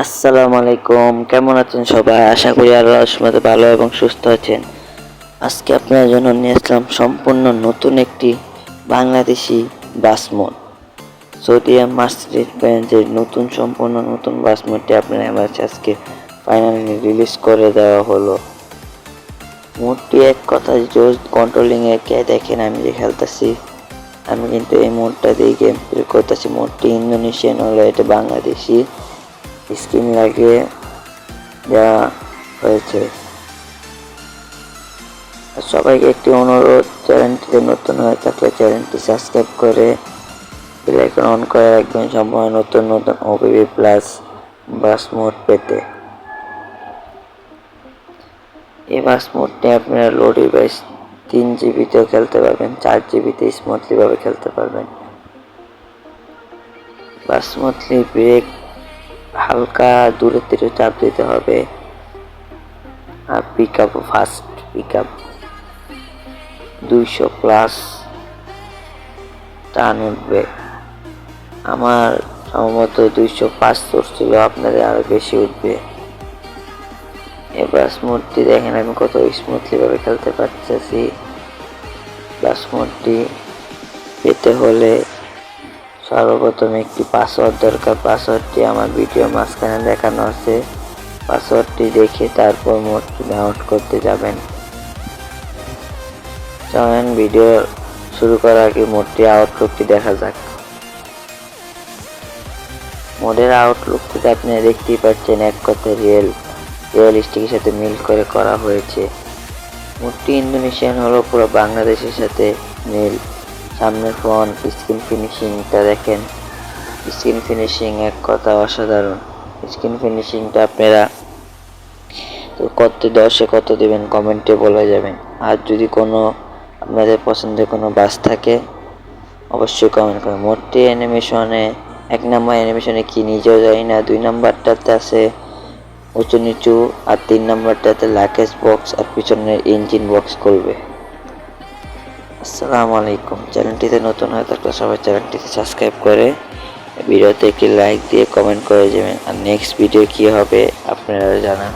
আসসালামু আলাইকুম। কেমন আছেন সবাই? আশা করি আল্লাহ রহমতে ভালো এবং সুস্থ আছেন। আজকে আপনার জন্য নিয়ে আসলাম সম্পূর্ণ নতুন একটি বাংলাদেশি বাস মোড সোডিয়াম মাস্টারিট ব্র্যান্ডের নতুন সম্পূর্ণ নতুন বাস মোডটি আপনার আমার আজকে ফাইনালি রিলিজ করে দেওয়া হলো। মোডটি এক কথা, জোস কন্ট্রোলিংয়ে কে দেখেন আমি যে খেলতেছি, আমি কিন্তু এই মোডটা দিয়ে গেম প্লে করতেছি। মোডটি ইন্দোনেশিয়ান হলো এটা বাংলাদেশি। স্ক্রিন লাগিয়ে দেওয়া হয়েছে। সবাইকে একটি অনুরোধ চ্যানেলটিতে নতুন হয়ে থাকলে চ্যানেলটি সাবস্ক্রাইব করে বেলাইকন অন করে রাখবেন সম্পূর্ণ নতুন নতুন ওবিবি প্লাস বাস মোড পেতে। এই বাস মোডটি আপনারা লো ডিভাইস তিন জিবিতেও খেলতে পারবেন, চার জিবিতে স্মুথলিভাবে খেলতে পারবেন। বা স্মুথলি ব্রেক হালকা দূরের থেকে চাপ দিতে হবে। আর pick up fast pick up দুইশো প্লাস টান উঠবে। আমার সম্ভবত দুইশো পাঁচ ছিল আপনাদের আরও বেশি উঠবে। এবার স্মুথটি দেখেন আমি কত স্মুথলি ভাবে খেলতে পারতেছি। প্লাস মোডটি পেতে হলে সর্বপ্রথম একটি পাসওয়ার্ড দরকার। পাসওয়ার্ডটি আমার ভিডিও মাঝখানে দেখানো আছে। পাসওয়ার্ডটি দেখে তারপর মোডটি ডাউনলোড করতে যাবেন। চলেন ভিডিও শুরু করার আগে মোটটি আউটলুকটি দেখা যাক। মোডের আউটলুকটিতে আপনি দেখতেই পাচ্ছেন, এক কথায় রিয়েল রিয়েলিস্টিকের সাথে মিল করে করা হয়েছে। মোটটি ইন্দোনেশিয়ান হলো, পুরো বাংলাদেশের সাথে মিল। সামনের ফ্রন্ট স্ক্রিন ফিনিশিংটা দেখেন। স্ক্রিন ফিনিশিং এক কথা অসাধারণ। স্ক্রিন ফিনিশিংটা আপনারা কত দশে কত দেবেন কমেন্টে বলে যাবেন। আর যদি কোনো আপনাদের পছন্দের কোনো বাস থাকে, অবশ্যই কমেন্ট করবেন। মোটটি অ্যানিমেশনে এক নম্বর অ্যানিমেশনে কি নিজেও জানি না, দুই নাম্বারটাতে আছে উঁচু নিচু, আর তিন নাম্বারটাতে লাকেজ বক্স আর পিছনের ইঞ্জিন বক্স করবে। আসসালামু আলাইকুম। চ্যানেলটিতে নতুন হয়ে থাকলে সবাই চ্যানেলটিতে সাবস্ক্রাইব করে ভিডিওতে একটি লাইক দিয়ে কমেন্ট করে যাবেন। আর নেক্সট ভিডিও কী হবে আপনারা জানান।